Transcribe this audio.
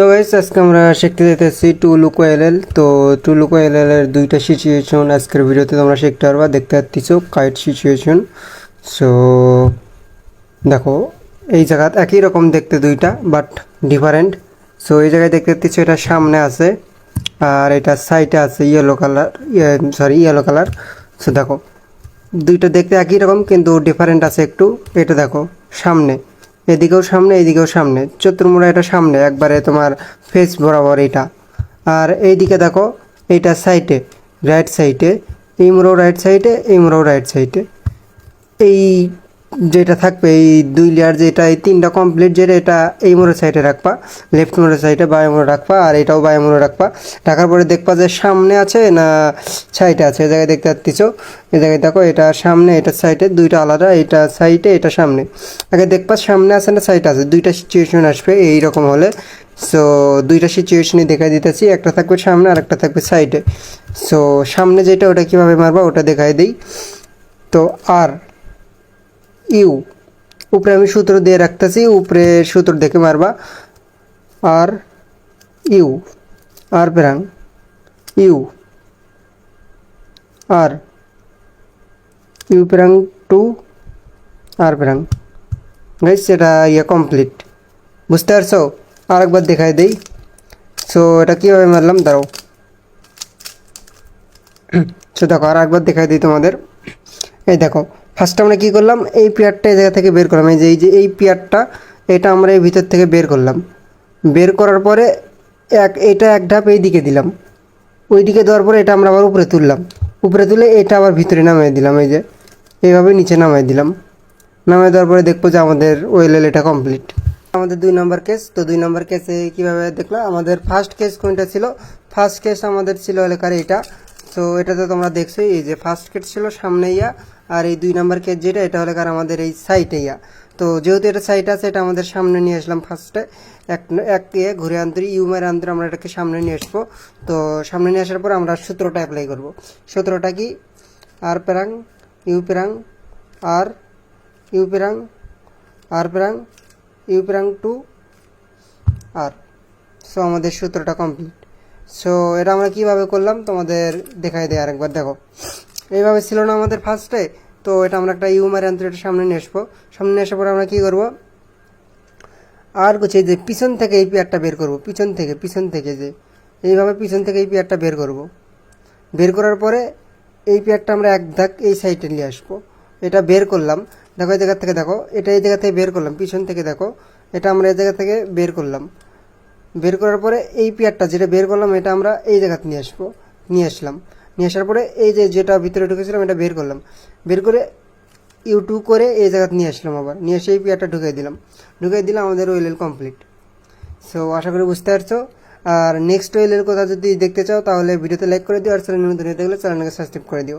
তো গাইস আজকে আমরা শিখতে যেতেছি টু লুকো এল তো টু লুকো এল এর দুইটা সিচুয়েশন আজকের ভিডিওতে তোমরা শিখতে পারবা। দেখতে পাচ্ছ কাইট সিচুয়েশন সো দেখো, এই জায়গাত একই রকম দেখতে দুইটা বাট ডিফারেন্ট সো এই জায়গায় দেখতে পাচ্ছ এটা সামনে আছে, আর এটা সাইডে আছে yellow colour sorry yellow colour so দেখো, দুইটা দেখতে একই রকম, কিন্তু ডিফারেন্ট আছে একটু। এটা দেখো, সামনে। এদিকেও সামনে এইদিকেও সামনে। চতুর্মুড়া এটা সামনে, একবারে তোমার ফেস বরাবর এটা। আর এইদিকে দেখো এইটা সাইডে রাইট সাইডে এই মুড়ো রাইট সাইডে এই মুড়ো রাইট সাইডে এই যেটা থাকবে, এই দুই লেয়ার যেটা, এই তিনটা কমপ্লিট যেটা, এটা এই মোড়ের সাইডে রাখবা লেফট মোড়ের সাইডে বায়ু মোড়ে রাখবা, আর এটাও বায়ু মোড়ে রাখবা। রাখার পরে দেখবা যে সামনে আছে না সাইডে আছে? এই জায়গায় দেখতে পাচ্ছ এই জায়গায় দেখো, এটা সামনে, এটা সাইডে দুইটা আলাদা, এটা সাইডে এটা সামনে। আগে দেখবা সামনে আছে না সাইডে আছে? দুইটা সিচুয়েশন আসবে এই রকম হলে। সো দুইটা সিচুয়েশনই দেখাই দিতেছি, একটা থাকবে সামনে আর একটা থাকবে সাইডে সো সামনে যেটা, ওটা কীভাবে মারবা, ওটা দেখাই দিই। তো, আর ইউ। উপরে আমি সূত্র দিয়ে রাখতেছি, উপরে সূত্র দেখে মারবা। R U. আর প্রাং ইউ। আর ইউ প্রাং টু। আর প্রাং গাইস, এটা ইয়ে কমপ্লিট। বুঝতে পারছ? আরেকবার দেখাই দেই। সো এটা কীভাবে মারলাম? দাঁড়াও। সো দেখো আর একবার দেখাই দিই তোমাদের। এই দেখো ফার্স্ট আমরা কী করলাম? এই পেয়ারটা এই জায়গা থেকে বের করলাম। এই যে এই যে, এই পেয়ারটা, এটা আমরা এই ভিতর থেকে বের করলাম। বের করার পরে এক, এটা এক ধাপ এই দিকে দিলাম। ওই দিকে দেওয়ার পরে এটা আমরা আবার উপরে তুললাম। উপরে তুলে এটা আবার ভিতরে নামিয়ে দিলাম। এই যে, এইভাবে নিচে নামিয়ে দিলাম। নামিয়ে দেওয়ার পরে দেখব যে আমাদের ওয়েল এটা কমপ্লিট আমাদের দুই নম্বর কেস তো দুই নম্বর কেসে কীভাবে দেখলাম? আমাদের ফার্স্ট কেস কোনটা ছিল? ফার্স্ট কেস আমাদের ছিল এলাকার এটা তো এটাতে তোমরা দেখছ, এই যে ফার্স্ট কেস ছিল সামনে ইয়া, আর এই দুই নম্বর কেস যেটা, এটা হলো কার আমাদের এই সাইটে ইয়া। তো যেহেতু এটা সাইট আছে, এটা আমাদের সামনে নিয়ে আসলাম ফার্স্টে এক এক ইয়ে ঘুরে আন্তরি ইউমের আনতে আমরা এটাকে সামনে নিয়ে আসব। তো সামনে নিয়ে আসার পর আমরা সূত্রটা অ্যাপ্লাই করব। সূত্রটা কি? আর প্যারাং ইউ প্যারাং আর, ইউ প্যারাং আর প্যারাং ইউ প্যারাং টু, আর। সো আমাদের সূত্রটা কমপ্লিট সো এটা আমরা কীভাবে করলাম? তোমাদের দেখাই দেয় আরেকবার, দেখো। এইভাবে ছিল না আমাদের ফার্স্টে তো এটা আমরা একটা ইউমার এটা সামনে নিয়ে আসব। সামনে নিয়ে আসার পরে আমরা কী করব? আর হচ্ছে যে পিছন থেকে এই পেয়ারটা বের করব, পিছন থেকে পিছন থেকে যে, এইভাবে পিছন থেকে এই পেয়ারটা বের করব। বের করার পরে এই পেয়ারটা আমরা এক ধাক এই সাইডে নিয়ে আসব। এটা বের করলাম। দেখো, এই জায়গা থেকে দেখো, এটা এই জায়গা থেকে বের করলাম, পিছন থেকে দেখো, এটা আমরা এই জায়গা থেকে বের করলাম। বের করার পরে এই পেয়ারটা যেটা বের করলাম, এটা আমরা এই জায়গাতে নিয়ে আসব, নিয়ে আসলাম। নিয়ে আসার পরে এই যে যেটা ভিতরে ঢুকেছিলাম, এটা বের করলাম। বের করে ইউটু করে এই জায়গাতে নিয়ে আসলাম আবার। নিয়ে এসে এই পেয়ারটা ঢুকিয়ে দিলাম। ঢুকিয়ে দিলাম আমাদের ওয়েল কমপ্লিট সো আশা করি বুঝতে পারছ। আর নেক্সট ওয়েলের কথা যদি দেখতে চাও, তাহলে ভিডিওতে লাইক করে দিও, আর চ্যানেল নতুন দেখলে চ্যানেলকে সাবস্ক্রাইব করে দিও।